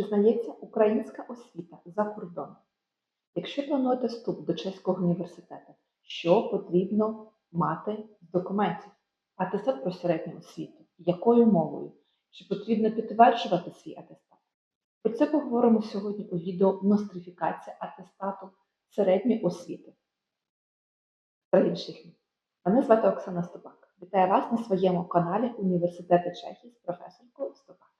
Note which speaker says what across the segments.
Speaker 1: Визнається українська освіта за кордоном. Якщо плануєте вступ до чеського університету, що потрібно мати з документів? Атестат про середню освіту. Якою мовою? Чи потрібно підтверджувати свій атестат? Про це поговоримо сьогодні у відео Нострифікація атестату середньої освіти та. Мене звати Оксана Стопак. Вітаю вас на своєму каналі Університету Чехії з професоркою Стопак.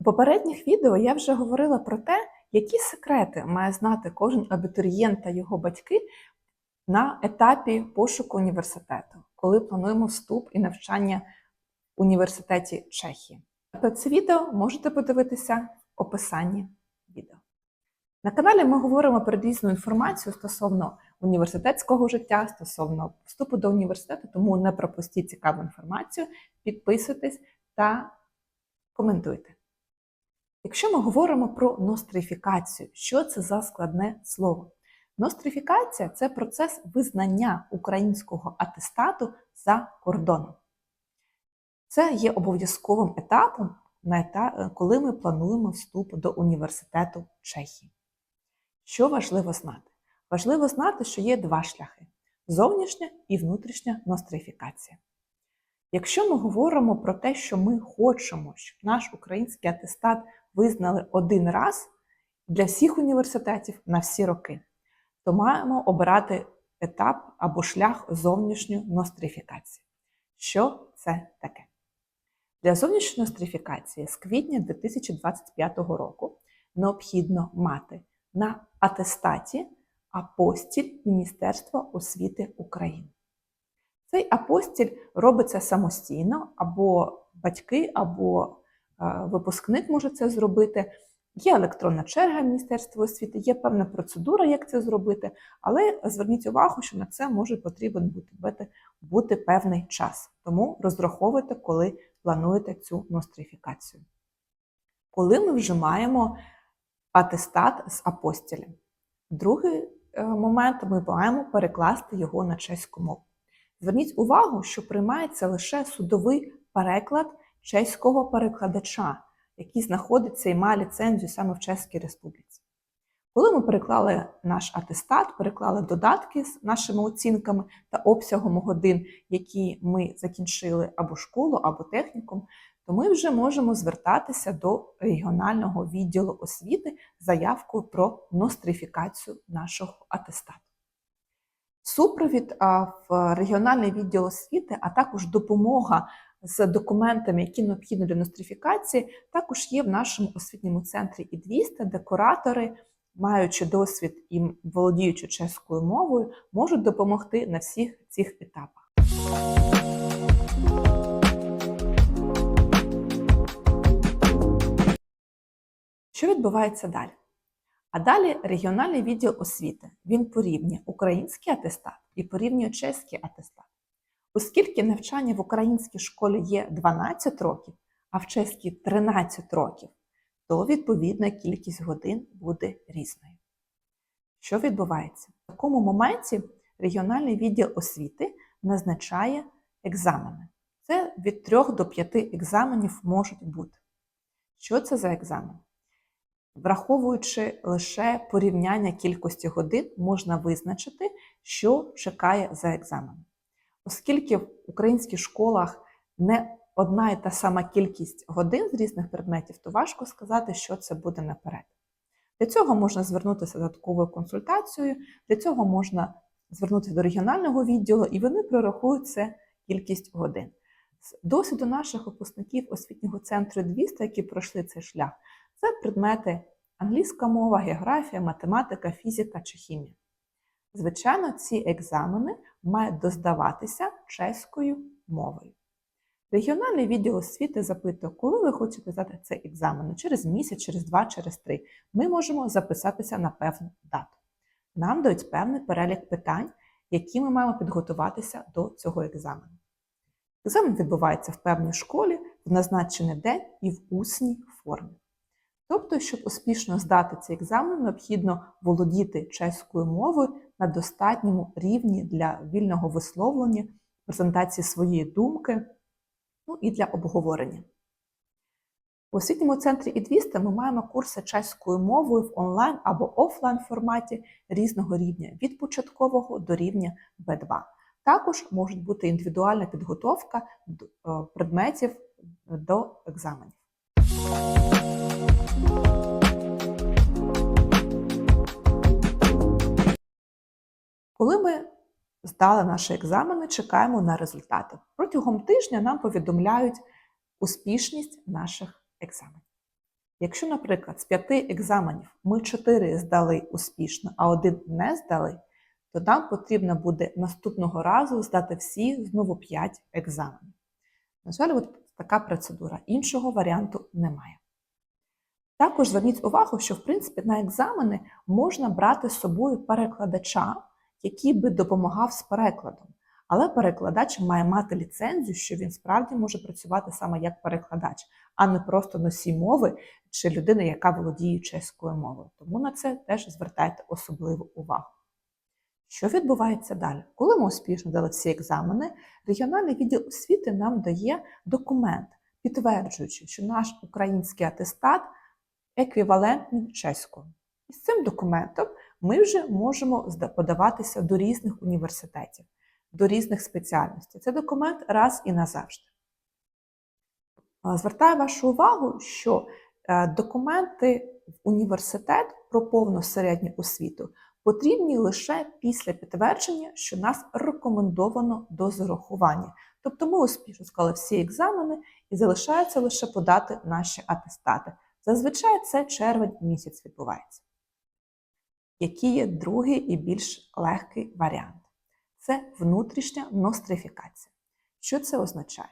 Speaker 1: У попередніх відео я вже говорила про те, які секрети має знати кожен абітурієнт та його батьки на етапі пошуку університету, коли плануємо вступ і навчання в університеті Чехії. Тобто це відео можете подивитися в описанні відео. На каналі ми говоримо про різну інформацію стосовно університетського життя, стосовно вступу до університету, тому не пропустіть цікаву інформацію, підписуйтесь та коментуйте. Якщо ми говоримо про нострифікацію, що це за складне слово? Нострифікація це процес визнання українського атестату за кордоном. Це є обов'язковим етапом, коли ми плануємо вступ до університету Чехії. Що важливо знати? Важливо знати, що є два шляхи: зовнішня і внутрішня нострифікація. Якщо ми говоримо про те, що ми хочемо, щоб наш український атестат визнали один раз для всіх університетів на всі роки, то маємо обирати етап або шлях зовнішньої нострифікації. Що це таке? Для зовнішньої нострифікації з квітня 2025 року необхідно мати на атестаті апостіль Міністерства освіти України. Цей апостіль робиться самостійно, або батьки, або е, випускник може це зробити. Є електронна черга Міністерства освіти, є певна процедура, як це зробити, але зверніть увагу, що на це може потрібен бути, бути, бути певний час. Тому розраховуйте, коли плануєте цю нострифікацію. Коли ми вже маємо атестат з апостілем. Другий момент ми маємо перекласти його на чеську мову. Зверніть увагу, що приймається лише судовий переклад чеського перекладача, який знаходиться і має ліцензію саме в Чеській Республіці. Коли ми переклали наш атестат, переклали додатки з нашими оцінками та обсягом годин, які ми закінчили або школу, або технікум, то ми вже можемо звертатися до регіонального відділу освіти заявкою про нострифікацію нашого атестату. Супровід в регіональний відділ освіти, а також допомога з документами, які необхідні для нострифікації, також є в нашому освітньому центрі «І-200», де куратори, маючи досвід і володіючи чеською мовою, можуть допомогти на всіх цих етапах. Що відбувається далі? А далі регіональний відділ освіти він порівнює український атестат і порівнює чеський атестат. Оскільки навчання в українській школі є 12 років, а в чеській 13 років, то відповідна кількість годин буде різною. Що відбувається? В такому моменті регіональний відділ освіти назначає екзамени. Це від 3 до 5 екзаменів можуть бути. Що це за екзамен? Враховуючи лише порівняння кількості годин, можна визначити, що чекає за екзаменом. Оскільки в українських школах не одна і та сама кількість годин з різних предметів, то важко сказати, що це буде наперед. Для цього можна звернутися додатковою консультацією, для цього можна звернутися до регіонального відділу, і вони прорахують це кількість годин. З досвіду наших випускників освітнього центру 200, які пройшли цей шлях, це предмети англійська мова, географія, математика, фізика чи хімія. Звичайно, ці екзамени мають доздаватися чеською мовою. Регіональний відділ освіти запитує, коли ви хочете здати цей екзамен через місяць, через два, через три. Ми можемо записатися на певну дату. Нам дають певний перелік питань, які ми маємо підготуватися до цього екзамену. Екзамен відбувається в певній школі в назначений день і в усній формі. Тобто, щоб успішно здати цей екзамен, необхідно володіти чеською мовою на достатньому рівні для вільного висловлення презентації своєї думки, ну і для обговорення. У освітньому центрі «Ідвіста» ми маємо курси чеською мовою в онлайн або офлайн форматі різного рівня від початкового до рівня B2. Також може бути індивідуальна підготовка е, предметів до екзаменів. Коли ми здали наші екзамени, чекаємо на результати. Протягом тижня нам повідомляють успішність наших екзаменів. Якщо, наприклад, з п'яти екзаменів ми чотири здали успішно, а один не здали, то нам потрібно буде наступного разу здати всі знову 5 екзаменів. На жаль, от така процедура. Іншого варіанту немає. Також зверніть увагу, що в принципі на екзамени можна брати з собою перекладача, який би допомагав з перекладом. Але перекладач має мати ліцензію, що він справді може працювати саме як перекладач, а не просто носій мови чи людина, яка володіє чеською мовою. Тому на це теж звертайте особливу увагу. Що відбувається далі? Коли ми успішно дали всі екзамени, регіональний відділ освіти нам дає документ, підтверджуючи, що наш український атестат еквівалентний чеською. І з цим документом ми вже можемо подаватися до різних університетів, до різних спеціальностей. Це документ раз і назавжди. Звертаю вашу увагу, що е, документи в університет про повну середню освіту потрібні лише після підтвердження, що нас рекомендовано до зарахування. Тобто ми успішно склали всі екзамени і залишається лише подати наші атестати. Зазвичай це червень місяць відбувається. Який є другий і більш легкий варіант? Це внутрішня нострифікація. Що це означає?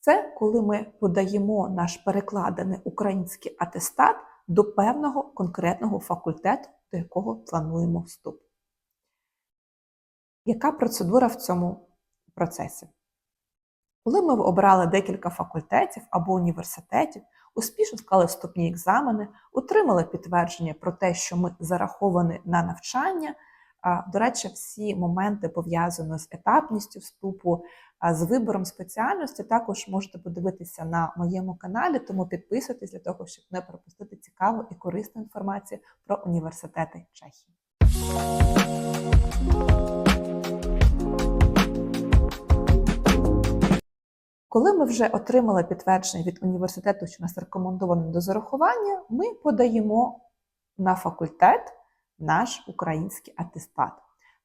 Speaker 1: Це коли ми подаємо наш перекладений український атестат до певного конкретного факультету, до якого плануємо вступ. Яка процедура в цьому процесі? Коли ми обрали декілька факультетів або університетів, успішно склали вступні екзамени, отримали підтвердження про те, що ми зараховані на навчання. До речі, всі моменти пов'язані з етапністю вступу, з вибором спеціальності, також можете подивитися на моєму каналі, тому підписуйтесь для того, щоб не пропустити цікаву і корисну інформацію про університети Чехії. Коли ми вже отримали підтвердження від університету, що нас рекомендовано до зарахування, ми подаємо на факультет наш український атестат.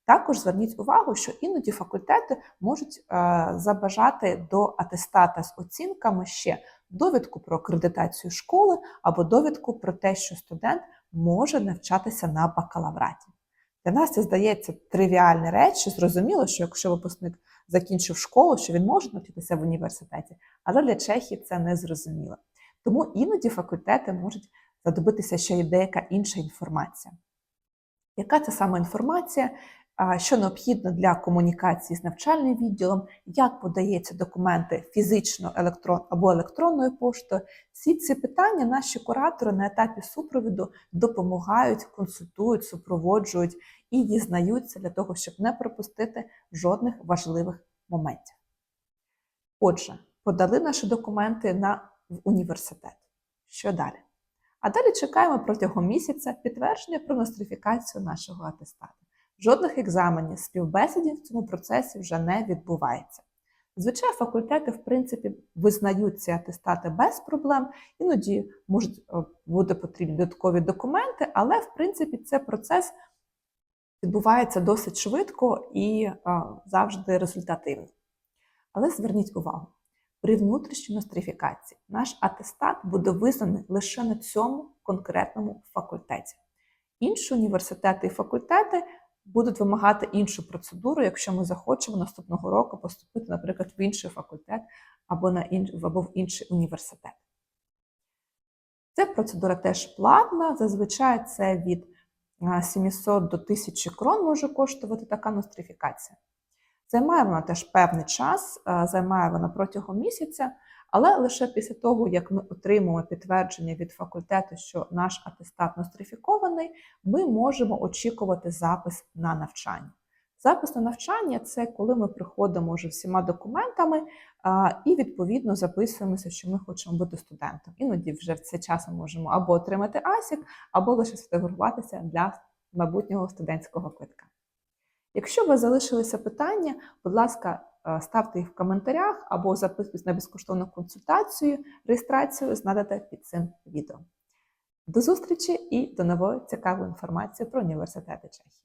Speaker 1: Також зверніть увагу, що іноді факультети можуть е, забажати до атестата з оцінками ще довідку про акредитацію школи або довідку про те, що студент може навчатися на бакалавраті. Для нас це здається тривіальні речі. Зрозуміло, що якщо випускник закінчив школу, що він може навчитися в університеті, але для Чехії це не зрозуміло. Тому іноді факультети можуть задобитися ще й деяка інша інформація. Яка це саме інформація? Що необхідно для комунікації з навчальним відділом, як подаються документи фізично електрон або електронною поштою? Всі ці питання наші куратори на етапі супровіду допомагають, консультують, супроводжують і дізнаються для того, щоб не пропустити жодних важливих моментів. Отже, подали наші документи на в університет. Що далі? А далі чекаємо протягом місяця підтвердження про нострифікацію нашого атестату. Жодних екзаменів, співбесідів в цьому процесі вже не відбувається. Звичайно, факультети, в принципі, визнають ці атестати без проблем, іноді можуть е, бути потрібні додаткові документи, але в принципі це процес відбувається досить швидко і завжди результативно. Але зверніть увагу, при внутрішній нострифікації наш атестат буде визнаний лише на цьому конкретному факультеті. Інші університети і факультети будуть вимагати іншу процедуру, якщо ми захочемо наступного року поступити, наприклад, в інший факультет або, на інш... або в інший університет. Ця процедура теж платна, зазвичай це від 700 до 1000 крон може коштувати така нострифікація. Займає вона теж певний час, займає вона протягом місяця, але лише після того, як ми отримуємо підтвердження від факультету, що наш атестат нострифікований, ми можемо очікувати запис на навчання. Запис на навчання це коли ми приходимо вже всіма документами і відповідно записуємося, що ми хочемо бути студентом. Іноді вже в цей час ми можемо або отримати АСІК, або лише сфотографуватися для майбутнього студентського квитка. Якщо у вас залишилися питання, будь ласка, е, ставте їх в коментарях або записуйтесь на безкоштовну консультацію, реєстрацію знайдете під цим відео. До зустрічі і до нової цікавої інформації про університети Чехії.